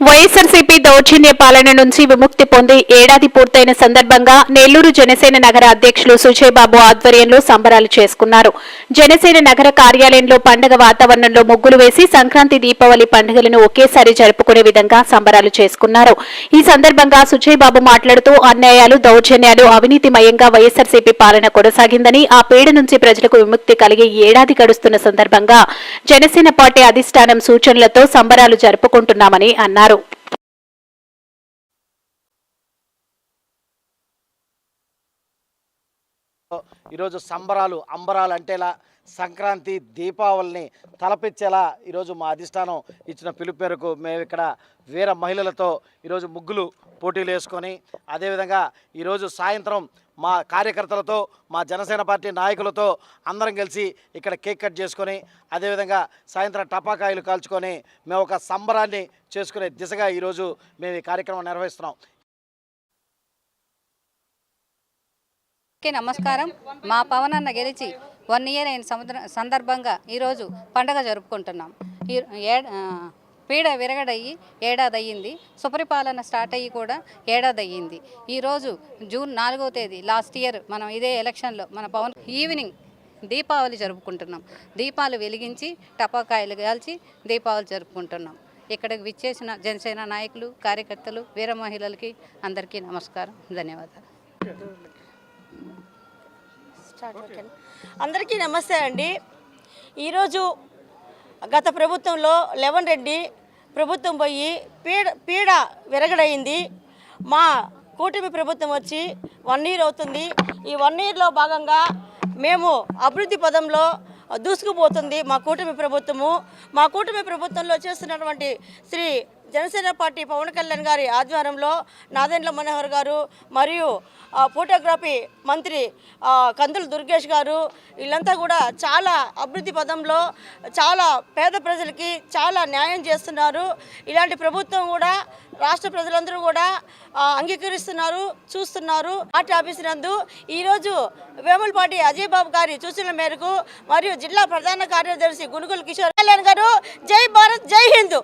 వైఎస్ఆర్సీపీ దౌర్జన్య పాలన నుంచి విముక్తి పొంది ఏడాది పూర్తయిన సందర్భంగా నెల్లూరు జనసేన నగర అధ్యక్షులు సుజయ్బాబు ఆధ్వర్యంలో సంబరాలు చేసుకున్నారు. జనసేన నగర కార్యాలయంలో పండగ వాతావరణంలో ముగ్గులు వేసి సంక్రాంతి దీపావళి పండుగలను ఒకేసారి జరుపుకునే విధంగా సంబరాలు చేసుకున్నారు. ఈ సందర్భంగా సుజయ్బాబు మాట్లాడుతూ అన్యాయాలు దౌర్జన్యాలు అవినీతిమయంగా వైఎస్ఆర్సీపీ పాలన కొనసాగిందని ఆ పీడ నుంచి ప్రజలకు విముక్తి కలిగి ఏడాది గడుస్తున్న సందర్భంగా జనసేన పార్టీ అధిష్టానం సూచనలతో సంబరాలు జరుపుకుంటున్నామని అన్నారు. ఈరోజు సంబరాలు అంబరాలు అంటేలా సంక్రాంతి దీపావళిని తలపించేలా ఈరోజు మా అధిష్టానం ఇచ్చిన పిలుపు మేరకు మేము ఇక్కడ వీర మహిళలతో ఈరోజు ముగ్గులు పోటీలు వేసుకొని అదేవిధంగా ఈరోజు సాయంత్రం మా కార్యకర్తలతో మా జనసేన పార్టీ నాయకులతో అందరం కలిసి ఇక్కడ కేక్ కట్ చేసుకొని అదేవిధంగా సాయంత్రం టపాకాయలు కాల్చుకొని మేము ఒక సంబరాన్ని చేసుకునే దిశగా ఈరోజు మేము ఈ కార్యక్రమం నిర్వహిస్తున్నాం. అందరికీ నమస్కారం. మా పవన్ అన్న గెలిచి వన్ ఇయర్ అయిన సముద్ర సందర్భంగా ఈరోజు పండగ జరుపుకుంటున్నాం. ఈ పీడ విరగడయ్యి ఏడాది అయ్యింది సుపరిపాలన స్టార్ట్ అయ్యి కూడా ఏడాది అయ్యింది ఈరోజు జూన్ నాలుగో తేదీ లాస్ట్ ఇయర్ మనం ఇదే ఎలక్షన్లో మన పవన్ ఈవినింగ్ దీపావళి జరుపుకుంటున్నాం. దీపాలు వెలిగించి టపాకాయలు కాల్చి దీపావళి జరుపుకుంటున్నాం. ఇక్కడికి విచ్చేసిన జనసేన నాయకులు కార్యకర్తలు వీర మహిళలకి అందరికీ నమస్కారం. ధన్యవాదాలు. అందరికీ నమస్తే అండి. ఈరోజు గత ప్రభుత్వంలో లెవెన్ రెడ్డి ప్రభుత్వం పోయి పీడ పీడ విరగడైంది. మా కూటమి ప్రభుత్వం వచ్చి వన్ ఇయర్ అవుతుంది. ఈ వన్ ఇయర్లో భాగంగా మేము అభివృద్ధి పదంలో దూసుకుపోతుంది మా కూటమి ప్రభుత్వము. మా కూటమి ప్రభుత్వంలో చేస్తున్నటువంటి శ్రీ జనసేన పార్టీ పవన్ కళ్యాణ్ గారి ఆధ్వర్యంలో నాదెండ్ల మనోహర్ గారు మరియు ఫోటోగ్రఫీ మంత్రి కందుల దుర్గేష్ గారు వీళ్ళంతా కూడా చాలా అభివృద్ధి పదంలో చాలా పేద ప్రజలకి చాలా న్యాయం చేస్తున్నారు. ఇలాంటి ప్రభుత్వం కూడా రాష్ట్ర ప్రజలందరూ కూడా అంగీకరిస్తున్నారు చూస్తున్నారు. పార్టీ ఆఫీస్ నందు ఈరోజు వేములపాటి అజయ్ బాబు గారి సూచనల మేరకు మరియు జిల్లా ప్రధాన కార్యదర్శి గునుగుల కిషోర్ కళ్యాణ్ గారు జై భారత్ జై హిందూ.